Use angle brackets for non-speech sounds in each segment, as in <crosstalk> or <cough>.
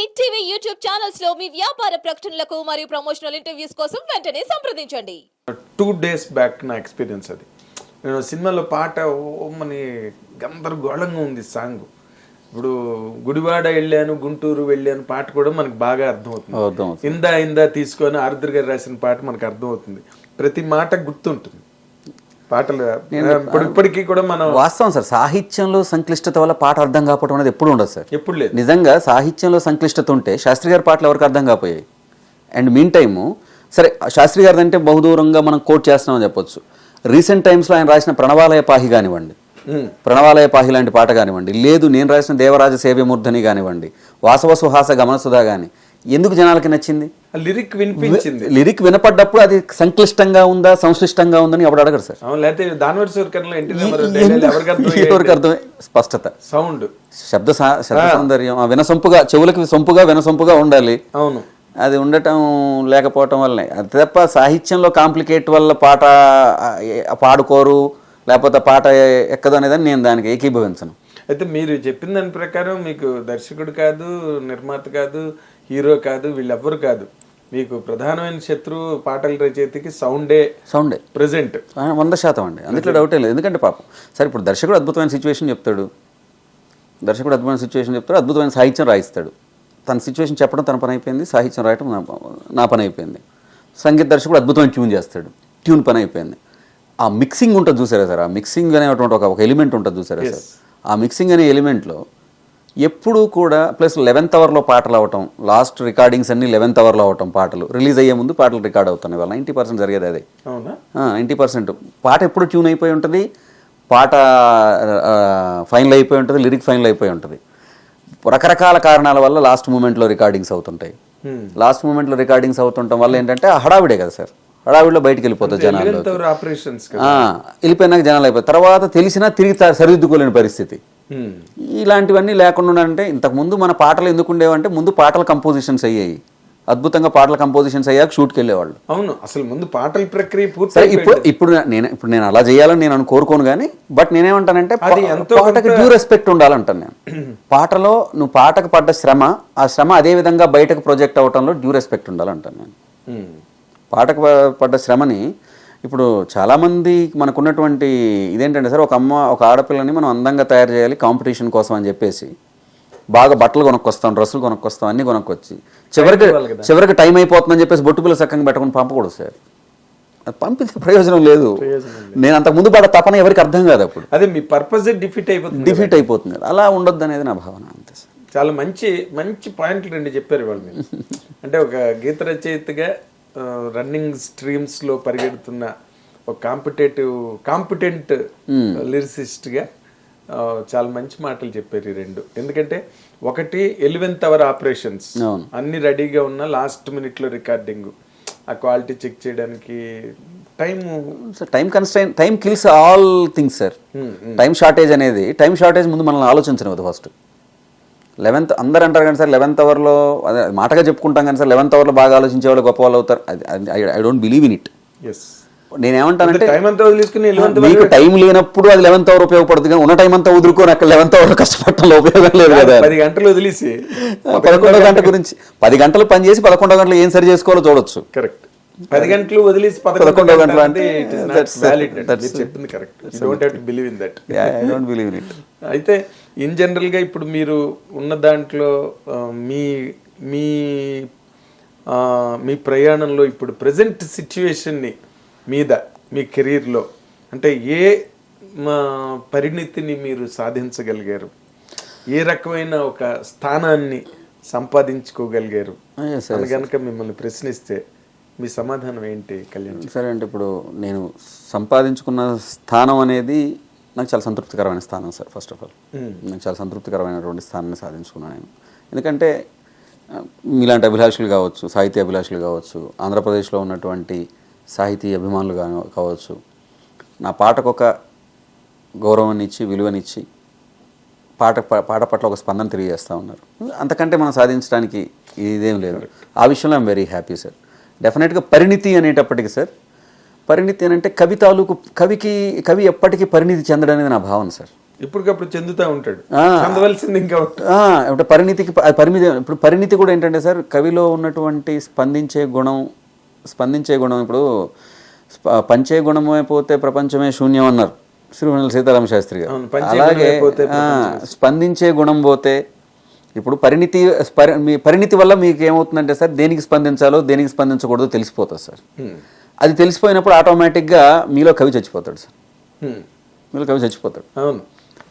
Hit TV YouTube ఛానల్స్లో మీ వ్యాపార ప్రకటనలకు మరియు ప్రమోషనల్ ఇంటర్వ్యూస్ కోసం వెంటనే సంప్రదించండి. టూ డేస్ బ్యాక్ నా ఎక్స్పీరియన్స్ అది. నేను సినిమాలో పాట ఓమని గందరగోళంగా ఉంది సాంగ్ ఇప్పుడు గుడివాడ వెళ్ళాను గుంటూరు వెళ్ళాను పాట కూడా మనకు బాగా అర్థమవుతుంది. అర్థమవుతుంది. ఇందా ఇందా తీసుకొని ఆరుద్ర గారు రాసిన పాట మనకు అర్థమవుతుంది. ప్రతి మాట గుర్తుంటుంది. పాటలు ఇప్పటికీ కూడా మనం వాస్తవం సార్ సాహిత్యంలో సంక్లిష్టత వల్ల పాట అర్థం కాకపోవడం అనేది ఎప్పుడు ఉండదు సార్. ఎప్పుడు లేదు. నిజంగా సాహిత్యంలో సంక్లిష్టత ఉంటే శాస్త్రి గారి పాటలు ఎవరికి అర్థం కాపోయాయి అండ్ మీన్ టైము సరే శాస్త్రి గారిది అంటే బహుదూరంగా మనం కోట్ చేస్తున్నామని చెప్పొచ్చు. రీసెంట్ టైమ్స్లో ఆయన రాసిన ప్రణవాలయ పాహి కానివ్వండి ఉమ్. ప్రణవాలయ పాహి లాంటి పాట కానివ్వండి లేదు నేను రాసిన దేవరాజ సేవ్యమూర్ధని కానివ్వండి వాసవ సుహాస గమనసుధా కానీ ఎందుకు జనాలకి నచ్చింది? లిరిక్ వినిపించింది. లిరిక్ వినపడ్డప్పుడు అది సంక్లిష్టంగా ఉందా సంశ్లిష్టంగా ఉందని ఎవడు అడగరు సార్. ఎవరికి అర్థం స్పష్టత. సౌండ్. శబ్ద శబ్ద సౌందర్యం వినసొంపుగా చెవులకి సొంపుగా వినసొంపుగా ఉండాలి. అవును. అది ఉండటం లేకపోవటం వల్లనే. అది తప్ప సాహిత్యంలో కాంప్లికేట్ వల్ల పాట పాడుకోరు లేకపోతే పాట ఎక్కదు అనేదని నేను దానికి ఏకీభవించను. అయితే మీరు చెప్పిన దాని ప్రకారం మీకు దర్శకుడు కాదు నిర్మాత కాదు హీరో కాదు వీళ్ళెవ్వరు కాదు. మీకు ప్రధానమైన శత్రువు పాటల రచయితకి సౌండే సౌండే. ప్రెసెంట్ ఆ, వంద శాతం అండి. అందులో డౌటే లేదు. ఎందుకంటే పాపం సరే ఇప్పుడు దర్శకుడు అద్భుతమైన సిచ్యువేషన్ చెప్తాడు. దర్శకుడు అద్భుతమైన సిచ్యువేషన్ చెప్తాడు అద్భుతమైన సాహిత్యం రాయిస్తాడు. తన సిచ్యువేషన్ చెప్పడం తన పని అయిపోయింది సాహిత్యం రాయటం నా పని అయిపోయింది. సంగీత దర్శకుడు అద్భుతమైన ట్యూన్ చేస్తాడు ట్యూన్ పని అయిపోయింది. ఆ మిక్సింగ్ ఉంటుంది చూసారా సార్? ఆ మిక్సింగ్ అనేటువంటి ఒక ఒక ఎలిమెంట్ ఉంటుంది చూసారా సార్? ఆ మిక్సింగ్ అనే ఎలిమెంట్లో ఎప్పుడూ కూడా ప్లస్ లెవెన్త్ అవర్లో పాటలు అవటం లాస్ట్ రికార్డింగ్స్ అన్ని లెవెన్త్ అవర్లో అవటం పాటలు రిలీజ్ అయ్యే ముందు పాటలు రికార్డ్ అవుతున్నాయి. వాళ్ళు నైంటీ పర్సెంట్ జరిగేది అదే. నైంటీ పర్సెంట్ పాట ఎప్పుడు ట్యూన్ అయిపోయి ఉంటుంది? పాట ఫైనల్ అయిపోయి ఉంటుంది లిరిక్ ఫైనల్ అయిపోయి ఉంటుంది. రకరకాల కారణాల వల్ల లాస్ట్ మూమెంట్లో రికార్డింగ్స్ అవుతుంటాయి. లాస్ట్ మూమెంట్లో రికార్డింగ్స్ అవుతుండటం వల్ల ఏంటంటే హడావిడే కదా సార్. హడావిడిలో బయటికి వెళ్ళిపోతుంది జనాలు వెళ్ళిపోయినాక జనాలు అయిపోయి తర్వాత తెలిసినా తిరిగి సరిదిద్దుకోలేని పరిస్థితి. ఇలాంటివన్నీ లేకుండా అంటే ఇంతకుముందు మన పాటలు ఎందుకు ఉండేవంటే ముందు పాటల కంపోజిషన్స్ అయ్యాయి. అద్భుతంగా పాటల కంపోజిషన్స్ అయ్యాక షూట్కి వెళ్ళేవాళ్ళు. అవును అసలు ముందు పాటల ప్రక్రియ పూర్తి ఇప్పుడు ఇప్పుడు నేను ఇప్పుడు నేను అలా చేయాలని నేను కోరుకోను కానీ బట్ నేనేమంటానంటే పాటకి డ్యూ రెస్పెక్ట్ ఉండాలంటాను నేను. <clears throat> పాటలో నువ్వు పాటకు పడ్డ శ్రమ ఆ శ్రమ అదే విధంగా బయటకు ప్రొజెక్ట్ అవటంలో డ్యూ రెస్పెక్ట్ ఉండాలంటాను నేను. పాటకు పడ్డ శ్రమని ఇప్పుడు చాలామంది మనకున్నటువంటి ఇదేంటంటే సార్ ఒక అమ్మ ఒక ఆడపిల్లని మనం అందంగా తయారు చేయాలి కాంపిటీషన్ కోసం అని చెప్పేసి. బాగా బట్టలు కొనుక్కొస్తాం డ్రెస్సులు కొనుక్కొస్తాం అన్నీ కొనుక్కొచ్చి. చివరికి చివరికి టైం అయిపోతుందని చెప్పేసి బొట్టు పిల్ల సక్కంగా పెట్టుకుని పంపకూడదు సార్. అది పంపితే ప్రయోజనం లేదు. నేను అంతకు ముందు పడ్డ తపన ఎవరికి అర్థం కాదు అప్పుడు. అదే మీ పర్పస్ డిఫిట్ అయిపోతుంది డిఫీట్ అయిపోతుంది అలా ఉండొద్దు అనేది నా భావన అంతే సార్. చాలా మంచి మంచి పాయింట్లు రెండు చెప్పారు వాళ్ళు మీరు. <laughs> అంటే ఒక గీత రచయితగా రన్నింగ్ స్ట్రీమ్స్లో పరిగెడుతున్న ఒక కాంపిటేటివ్ కాంపిటెంట్ లిరిసిస్ట్గా ఆ, చాలా మంచి మాటలు చెప్పారు ఈ రెండు. ఎందుకంటే ఒకటి ఎలివెన్త్ అవర్ ఆపరేషన్స్. అన్ని రెడీగా ఉన్న లాస్ట్ మినిట్లో రికార్డింగ్ ఆ క్వాలిటీ చెక్ చేయడానికి time time constrain time kills all things sir time shortage అనేది టైం షార్టేజ్ ముందు మనల్ని ఆలోచించనివ్వదు ఫస్ట్ లెవెన్త్ అందరు అంటారు కానీ సార్ లెవెన్త్ అవర్లో అదే మాటగా చెప్పుకుంటాం కానీ సార్ లెవెన్త్ అవర్లో బాగా ఆలోచించే వాళ్ళు గొప్ప వాళ్ళు అవుతారు. I don't believe in it. నేనేమంటానంటే మీకు టైం లేనప్పుడు అది లెవెన్త్ అవర్ ఉపయోగపడుతుంది కానీ ఉన్న టైం అంతా వదులుకొని అక్కడ లెవెన్త్ అవర్ కష్టపడటంలో ఉపయోగం లేదు కదా. పది గంటలు వదిలేసి పదకొండో గంట గురించి. పది గంటలు పని చేసి పదకొండో గంటలు ఏం సరి చేసుకోవాలో చూడొచ్చు. కరెక్ట్ పది గంటలు వదిలేసి పదకొండో గంటలు అంటే చెప్పింది correct don't believe in that I don't believe in it అయితే ఇన్ జనరల్గా ఇప్పుడు మీరు ఉన్న దాంట్లో మీ మీ మీ ప్రయాణంలో ఇప్పుడు ప్రజెంట్ని మీద మీ career లో అంటే ఏ మా పరిణితిని మీరు సాధించగలిగారు? ఏ రకమైన ఒక స్థానాన్ని సంపాదించుకోగలిగారు. అని కనుక మిమ్మల్ని ప్రశ్నిస్తే మీ సమాధానం ఏంటి కళ్యాణ్? సరే అంటే ఇప్పుడు నేను సంపాదించుకున్న స్థానం అనేది నాకు చాలా సంతృప్తికరమైన స్థానం సార్ ఫస్ట్ ఆఫ్ ఆల్ నాకు చాలా సంతృప్తికరమైనటువంటి స్థానాన్ని సాధించుకున్నాను నేను. ఎందుకంటే మీలాంటి అభిలాషులు కావచ్చు సాహితీ అభిలాషులు కావచ్చు ఆంధ్రప్రదేశ్లో ఉన్నటువంటి సాహితీ అభిమానులు కావచ్చు నా పాటకు ఒక గౌరవాన్ని ఇచ్చి విలువనిచ్చి పాట పాట పట్ల ఒక స్పందన తెలియజేస్తూ ఉన్నారు. అంతకంటే మనం సాధించడానికి ఇదేం లేదు. ఆ విషయంలో ఐమ్ వెరీ హ్యాపీ సార్ డెఫినెట్గా పరిణితి అనేటప్పటికి సార్ పరిణితి అంటే కవి తాలూకు కవికి కవి ఎప్పటికీ పరిణితి చెందడం అనేది నా భావన సార్. ఇప్పటికప్పుడు చెందుతా ఉంటాడు. చెందవలసింది ఇంకా అంటే పరిణితికి పరిమితి ఇప్పుడు పరిణితి కూడా ఏంటంటే సార్ కవిలో ఉన్నటువంటి స్పందించే గుణం స్పందించే గుణం ఇప్పుడు పంచే గుణమే పోతే ప్రపంచమే శూన్యం అన్నారు శ్రీవెన్నెల సీతారామ శాస్త్రి గారు. అలాగే స్పందించే గుణం పోతే ఇప్పుడు పరిణితి పరి మీ పరిణితి వల్ల మీకు ఏమవుతుందంటే సార్ దేనికి స్పందించాలో దేనికి స్పందించకూడదో తెలిసిపోతుంది సార్. అది తెలిసిపోయినప్పుడు ఆటోమేటిక్గా మీలో కవి చచ్చిపోతాడు సార్. మీలో కవి చచ్చిపోతాడు. అవును.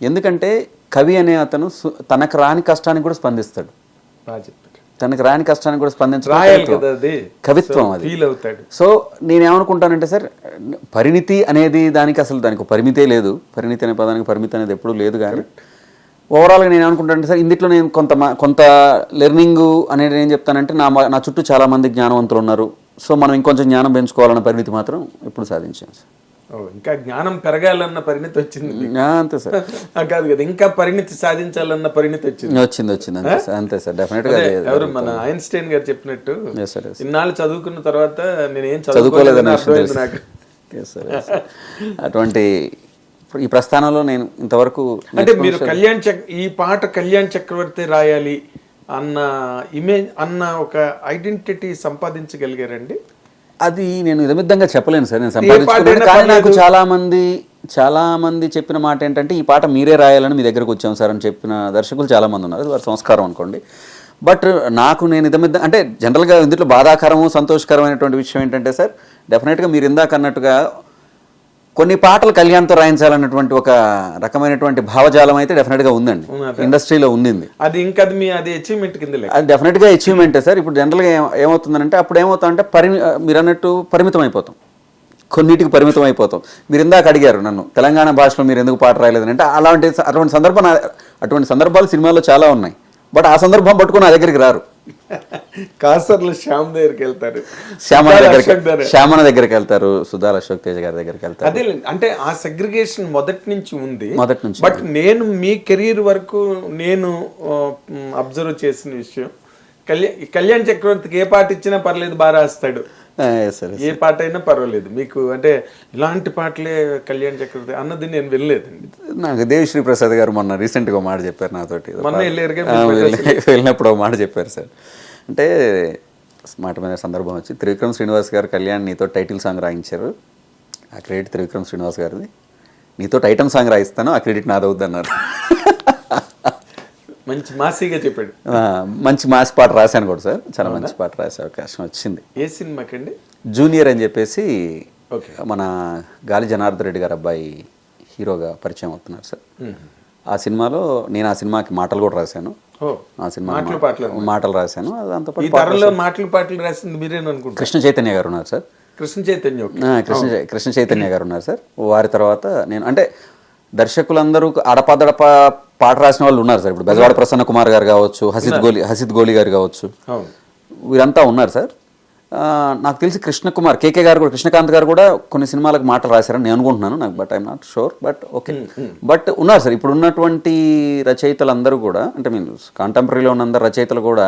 ఎందుకంటే కవి అనే అతను తనకు రాని కష్టానికి కూడా స్పందిస్తాడు. తనకు రాని కష్టానికి కూడా స్పందించడం కవిత్వం. అది. సో నేనేమనుకుంటానంటే సార్ పరిణితి అనేది దానికి అసలు దానికి పరిమితే లేదు. పరిణితి అనే పదానికి పరిమితి అనేది ఎప్పుడూ లేదు కానీ ఓవరాల్గా నేను అనుకుంటానంటే సార్ ఇందులో నేను కొంత కొంత లెర్నింగ్ అనేది ఏం చెప్తానంటే నా నా చుట్టూ చాలా మంది జ్ఞానవంతులు ఉన్నారు. సో మనం ఇంకొంచెం జ్ఞానం పెంచుకోవాలన్న పరిమితి మాత్రం ఎప్పుడు సాధించాను సార్. ఇంకా జ్ఞానం పెరగాలన్న పరిణతి వచ్చింది అంతే సార్. కాదు కదా ఇంకా పరిణతి సాధించాలన్న పరిణతి వచ్చింది. వచ్చింది వచ్చింది అంతే సార్ డెఫినెట్గా అదే, ఎవరు మన ఐన్స్టైన్ గారు చెప్పినట్టు. ఇన్నాళ్ళు చదువుకున్న తర్వాత నేను ఏం చదువుకోలేదని తెలుసు. నాకు. అటువంటి ఈ ప్రస్థానంలో నేను ఇంతవరకు అంటే మీరు కళ్యాణ్ చక్ ఈ పాట కళ్యాణ్ చక్రవర్తి రాయాలి అన్న ఇమేజ్ అన్న ఒక ఐడెంటిటీ సంపాదించగలిగారండి? అది నేను ఇదమిద్దంగా చెప్పలేను సార్ నేను సంపాదించుకున్నాను. కానీ నాకు. చాలా మంది చాలా మంది చెప్పిన మాట ఏంటంటే ఈ పాట మీరే రాయాలని మీ దగ్గరకు వచ్చాం సార్ అని చెప్పిన దర్శకులు చాలా మంది ఉన్నారు. అది వారి సంస్కారం అనుకోండి. బట్ నాకు నేను ఇదమిద్ద అంటే జనరల్గా ఇందులో బాధాకరము సంతోషకరమైనటువంటి విషయం ఏంటంటే సార్ డెఫినెట్గా మీరు ఇందాక అన్నట్టుగా కొన్ని పాటలు కళ్యాణ్తో రాయించాలన్నటువంటి ఒక రకమైనటువంటి భావజాలం అయితే డెఫినెట్గా ఉందండి. ఇండస్ట్రీలో ఉండింది. అది ఇంకా అది మీ అది అచీవ్మెంట్ కింద అది డెఫినెట్గా అచీవ్మెంటే సార్. ఇప్పుడు జనరల్గా ఏం ఏమవుతుందంటే అప్పుడు ఏమవుతుందంటే పరిమి మీరు అన్నట్టు పరిమితం అయిపోతాం కొన్నిటికి పరిమితం అయిపోతాం మీరు ఇందాక అడిగారు నన్ను తెలంగాణ భాషలో మీరు ఎందుకు పాట రాయలేదని అంటే అలాంటి అటువంటి సందర్భం అటువంటి సందర్భాలు సినిమాలో చాలా ఉన్నాయి. బట్ ఆ సందర్భం పట్టుకుని నా దగ్గరికి రారు. కాసర్లు శ్యామ్ దగ్గరికి వెళ్తారు. అశోక్ దగ్గర. శ్యామన దగ్గరికి వెళ్తారు సుధార్ అశోక్ తేజ్ గారి దగ్గరికి వెళ్తారు. అదే అంటే ఆ సెగ్రిగేషన్ మొదటి నుంచి ఉంది. మొదటి నుంచి బట్ నేను మీ కెరీర్ వరకు నేను అబ్జర్వ్ చేసిన విషయం కళ్యాణ్ కళ్యాణ్ చక్రవర్తికి ఏ పాట ఇచ్చినా పర్లేదు బాగా రాస్తాడు. ఏ పాట అయినా పర్వాలేదు. మీకు అంటే ఇలాంటి పాటలే కళ్యాణ్ చక్రవర్తి అన్నది నేను వెళ్ళలేదండి నాకు దేవిశ్రీ ప్రసాద్ గారు మొన్న రీసెంట్గా మాట చెప్పారు నాతోటి. మొన్న వెళ్ళినప్పుడు మాట చెప్పారు సార్ అంటే మాట మీద సందర్భం వచ్చి త్రివిక్రమ్ శ్రీనివాస్ గారు కళ్యాణ్ నీతో టైటిల్ సాంగ్ రాయించారు. ఆ క్రెడిట్ త్రివిక్రమ్ శ్రీనివాస్ గారిది. నీతో ఐటమ్ సాంగ్ రాయిస్తాను ఆ క్రెడిట్ నాదవుద్ది అన్నారు <laughs> మంచి మాసీగా చెప్పాడు. మంచి మాస్ పాట రాశాను కూడా సార్. చాలా మంచి పాట రాసే అవకాశం వచ్చింది. ఏ సినిమాకండి? జూనియర్ అని చెప్పేసి మన గాలి జనార్దన్ రెడ్డి గారు అబ్బాయి హీరోగా పరిచయం అవుతున్నారు సార్. ఆ సినిమాలో నేను ఆ సినిమాకి మాటలు కూడా రాశాను. ఆ సినిమా మాటలు పాటలు మాటలు రాశాను. మాటలు పాటలు రాసింది మీరేననుకుంటా కృష్ణ చైతన్య గారు ఉన్నారు సార్. కృష్ణ చైతన్య కృష్ణ కృష్ణ చైతన్య గారు ఉన్నారు సార్. వారి తర్వాత నేను అంటే దర్శకులందరూ అడపాదడప పాట రాసిన వాళ్ళు ఉన్నారు సార్. ఇప్పుడు బెజవాడ ప్రసన్న కుమార్ గారు కావచ్చు హసిద్ గోలి హసిద్ గోలి గారు కావచ్చు. వీరంతా ఉన్నారు సార్. నాకు తెలిసి కృష్ణకుమార్ కేకే గారు కూడా కృష్ణకాంత్ గారు కూడా కొన్ని సినిమాలకు మాటలు రాశారని నేను అనుకుంటున్నాను. నాకు but I'm not sure but okay but ఉన్నారు సార్. ఇప్పుడు ఉన్నటువంటి రచయితలు అందరూ కూడా అంటే మీన్ కాంటెంపరీలో ఉన్న అందరు రచయితలు కూడా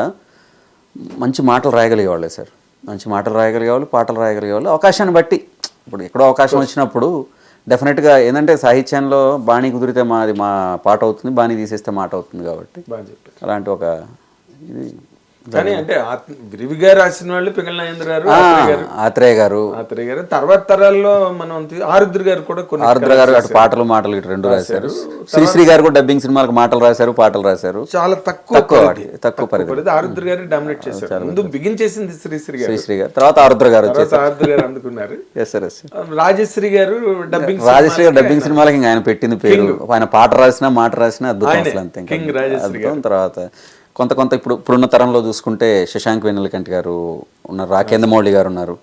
మంచి మాటలు రాయగలిగేవాళ్ళే సార్. మంచి మాటలు రాయగలిగేవాళ్ళు పాటలు రాయగలిగేవాళ్ళు అవకాశాన్ని బట్టి ఇప్పుడు ఎక్కడో అవకాశం వచ్చినప్పుడు డెఫినెట్గా ఏంటంటే సాహిత్యంలో బాణీ కుదిరితే మాది మా పాట అవుతుంది బాణీ తీసేస్తే మాట అవుతుంది కాబట్టి అలాంటి ఒక ఇది. కానీ అంటే విరివిగా రాసిన వాళ్ళు పిగల నాగేంద్ర గారు ఆత్రేయ గారు. ఆత్రేయ గారు. తర్వాత తరాల్లో మనం ఆరుద్ర గారు కూడా కొన్ని ఆరుద్ర గారు అటు పాటలు మాటలు ఇటు రెండు రాశారు. శ్రీశ్రీ గారు కూడా డబ్బింగ్ సినిమాలకు మాటలు రాశారు పాటలు రాశారు. చాలా తక్కువ తక్కువ పరిధి. ఆరుద్ర గారు డామినేట్ చేశారు. ముందు బిగిన్ చేసింది శ్రీశ్రీ గారు. శ్రీశ్రీ గారు. తర్వాత ఆరుద్ర గారు ఆరుద్ర గారు అందుకున్నారు. ఎస్ సార్ ఎస్ రాజశ్రీ గారు డబ్బింగ్ రాజశ్రీ గారు డబ్బింగ్ సినిమాలకి ఇంకా ఆయన పెట్టింది పేరు. ఆయన పాట రాసినా మాట రాసినా అద్భుతం అసలు అంతే తర్వాత కొంత కొంత ఇప్పుడు ఇప్పుడున్న తరంలో చూసుకుంటే శశాంక్ వెన్నెలకంటి గారు ఉన్నారు రాకేంద్ర మౌళి గారు ఉన్నారు.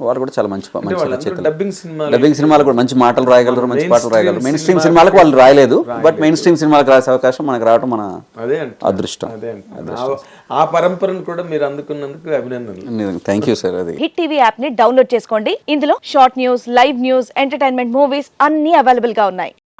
వాళ్ళు కూడా చాలా మంచి ప- మంచి రచయితలు డబ్బింగ్ సినిమా డబ్బింగ్ సినిమాలు కూడా మంచి మాటలు రాయగలరు మంచి పాటలు రాయగలరు. మెయిన్ స్ట్రీమ్ సినిమాలకు వాళ్ళు రాయలేదు బట్ మెయిన్ స్ట్రీమ్ సినిమాలకు రాసే అవకాశం మనకు రావడం మన అదృష్టం. అదే అంట ఆ- ఆ పరంపరను కూడా మీరు అందుకున్నందుకు అభినందనలు. థ్యాంక్ యూ సార్ అది. హిట్ టీవీ యాప్ని డౌన్లోడ్ చేసుకోండి. ఇందులో short news live news entertainment movies అన్ని అవైలబుల్గా ఉన్నాయి.